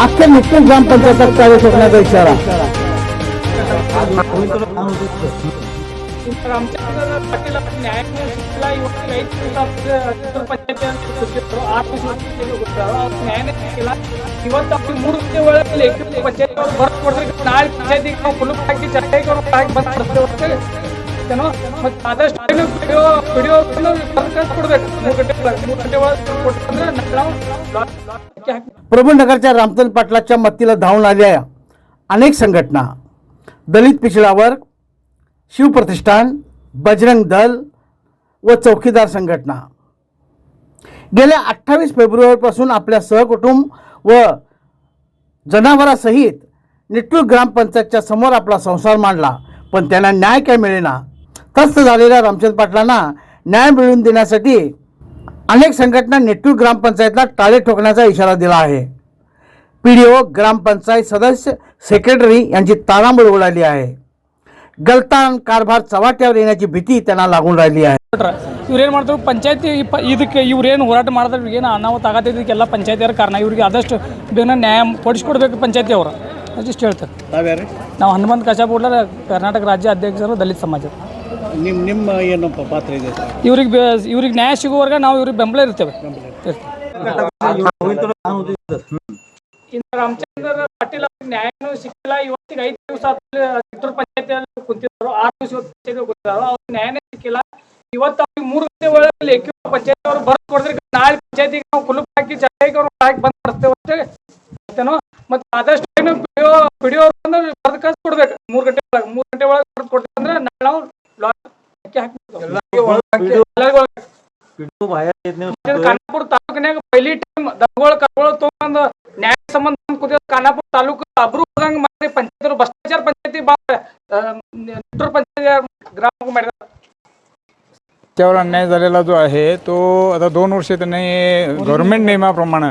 अख्ख्या निश्चित ग्रामपंचायत कार्य ठोकण्याचा इशारा तर आमच्या पाटील न्याय शिकला काही पंचायत आठ ನ್ಯಾಯ ಕೇಳಿಲ್ಲ ಇವತ್ತು ಅವ್ರು ಮೂರು ಗಂಟೆ ಒಳಗೆ ಪಂಚಾಯತ್ ಅವ್ರು ಬರ್ದು ಕೊಡ್ತಾರೆ ನಾಳೆ ಪಂಚಾಯತಿಗೆ ನಾವು ಕುಲುಪ್ ಹಾಕಿ ಚಟಾಗಿ ಅವ್ರು ಹಾಕಿ ಬಂದು ಮಾಡ್ತೇವೆ ಏನೋ ಮತ್ತೆ ಆದಷ್ಟು ವಿಡಿಯೋ ವಿಡಿಯೋ ಕೊಡ್ಬೇಕು ಮೂರು ಗಂಟೆ ಒಳಗೆ ಮೂರು ಗಂಟೆ ಒಳಗೆ ಕೊಟ್ಟಂದ್ರೆ ನಾವು ಹಾಕಿ प्रभूनगरच्या रामचंद्र पाटलाच्या मत्तीला धावून आलेल्या अनेक संघटना दलित पिछडा वर्ग शिवप्रतिष्ठान बजरंग दल व चौकीदार संघटना गेल्या अठ्ठावीस फेब्रुवारीपासून आपल्या सहकुटुंब व जनावरासहित निट्टूर ग्रामपंचायतच्या समोर आपला संसार मांडला पण त्यांना न्याय काय मिळेना त्रस्त झालेल्या रामचंद्र पाटलांना न्याय मिळवून देण्यासाठी अनेक संघटना नेटूर ग्रामपंचायतला टाळे ठोकण्याचा इशारा दिला आहे पी डी ओ ग्रामपंचायत सदस्य सेक्रेटरी यांची तारांबळ उडाली आहे गलतान कारभार चव्हाट्यावर येण्याची भीती त्यांना लागून राहिली आहे ಇವ್ರು ಏನು ಮಾಡ್ತಾರೆ ಪಂಚಾಯತಿ ಇದಕ್ಕೆ ಇವ್ರು ಏನು ಹೋರಾಟ ಮಾಡಿದ್ರೆ ಇವ್ರಿಗೆ ಏನು ಅನಾಹುತ ಆಗತ್ತೈದಕ್ಕೆಲ್ಲ ಪಂಚಾಯತಿಯವ್ರ ಕಾರಣ ಇವ್ರಿಗೆ ಆದಷ್ಟು ಬೇಗ ನ್ಯಾಯ ಕೊಡಿಸ್ಕೊಡ್ಬೇಕು ಪಂಚಾಯತಿ ಅವರು ಅದಿಷ್ಟು ಹೇಳ್ತಾರೆ ನಾವು ಹನುಮಂತ ಕಚಾಪುಡ್ಲ ಕರ್ನಾಟಕ ರಾಜ್ಯ ಅಧ್ಯಕ್ಷರು ದಲಿತ ಸಮಾಜ ನಿಮ್ಮ ನಿಮ್ಮ ಏನು ಪಾತ್ರ ಇದೆ ಇವ್ರಿಗೆ ಬೆ- ಇವ್ರಿಗೆ ನ್ಯಾಯ ಸಿಗುವವರೆಗೆ ನಾವು ಇವ್ರಿಗೆ ಬೆಂಬಲ ಇರ್ತೇವೆ. ರಾಮಚಂದ್ರ ಪಾಟೀಲ್ ಅವ್ರಿಗೆ ನ್ಯಾಯನೂ ಸಿಕ್ಕಿಲ್ಲ. ಇವತ್ತಿಗೆ ಐದು ದಿವಸ ಚಿತ್ತೂರು ಪಂಚಾಯತಿಯಲ್ಲಿ ಕುಂತಿದ್ರು. ಆರು ದಿವಸ ಪಂಚಾಯತಿ ಕುಂತಿದ್ರು. ಅವ್ರಿಗೆ ನ್ಯಾಯನೇ ಸಿಕ್ಕಿಲ್ಲ. ಇವತ್ತು ಅವ್ರಿಗೆ ಮೂರು ಗಂಟೆ ಒಳಗೆ ಪಂಚಾಯತಿ ಅವ್ರು ಬರ್ದು ಕೊಡಿದ್ರೆ ನಾಳೆ ಪಂಚಾಯತಿಗೆ ನಾವು ಕುಲುಪ್ ಹಾಕಿ ಚಟಾಗಿ ಅವ್ರು ಹಾಕಿ ಬಂದ್ ಮಾಡ್ತೇವೆ ಅಂತ ಮತ್ತೆ ಆದಷ್ಟು ಏನು ವಿಡಿಯೋ ಬಂದ್ರೆ ಬರ್ದು ಕಳ್ಸಿ ಕೊಡ್ಬೇಕು. ಮೂರು ಗಂಟೆ ಒಳಗೆ ಮೂರು ಗಂಟೆ ಒಳಗೆ कानापूर तालुक्याने पहिली टीम दंगोळ कापळ तो न्याय संबंध कानापूर तालुका अब्रू मध्ये पंचायत भ्रष्टाचार पंचायती पंचायत त्यावर अन्याय झालेला जो आहे तो आता दोन वर्ष त्यांनी गव्हर्नमेंट नियमाप्रमाणे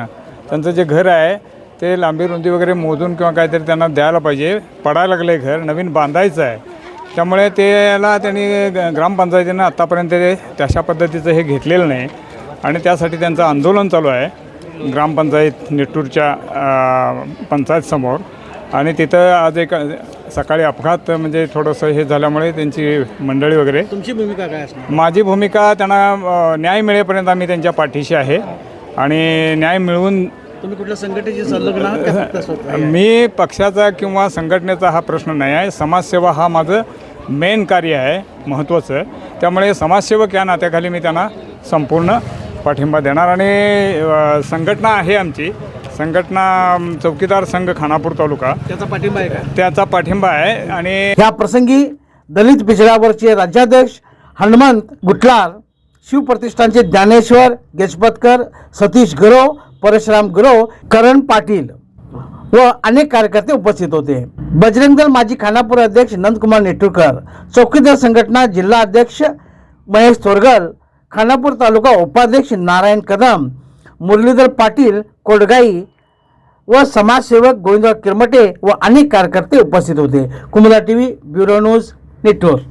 त्यांचं जे घर आहे ते लांबी रुंदी वगैरे मोजून किंवा काहीतरी त्यांना द्यायला पाहिजे. पडायला लागलं आहे घर नवीन बांधायचं आहे. त्यामुळे त्याला त्यांनी ग- ग्रामपंचायतीनं आत्तापर्यंत ते तशा पद्धतीचं हे घेतलेलं नाही. आणि त्यासाठी त्यांचं आंदोलन चालू आहे ग्रामपंचायत निट्टूरच्या अं, पंचायतसमोर आणि तिथं आज एक सकाळी अपघात म्हणजे थोडंसं हे झाल्यामुळे त्यांची मंडळी वगैरे तुमची भूमिका काय असणार? माझी भूमिका त्यांना अ, न्याय मिळेपर्यंत आम्ही त्यांच्या पाठीशी आहे. आणि न्याय मिळवून तुम्ही कुठल्या संघटनेची संलग्न आहात का फक्त स्वतः? मी पक्षाचा किंवा संघटनेचा हा प्रश्न नाही आहे. समाजसेवा हा माझं मेन कार्य आहे महत्त्वाचं त्यामुळे समाजसेवक या नात्याखाली मी त्यांना संपूर्ण पाठिंबा देणार. आणि अ, संघटना आहे आमची. संघटना अम, चौकीदार संघ खानापूर तालुका. त्याचा पाठिंबा आहे का? त्याचा पाठिंबा आहे. आणि ह्या प्रसंगी दलित पिछड्यावरचे राज्याध्यक्ष हनुमंत गुटलार शिवप्रतिष्ठानचे ज्ञानेश्वर गेजपतकर सतीश गरोव परशुराम गुरव करण पाटील व अनेक कार्यकर्ते उपस्थित होते. बजरंग दल माजी खानापूर अध्यक्ष नंदकुमार नेटुरकर चौकीदार संघटना जिल्हा अध्यक्ष महेश थोरगल खानापूर तालुका उपाध्यक्ष नारायण कदम मुरलीधर पाटील कोडगाई व समाजसेवक गोविंदराव किरमटे व अनेक कार्यकर्ते उपस्थित होते. Kumuda TV bureau news network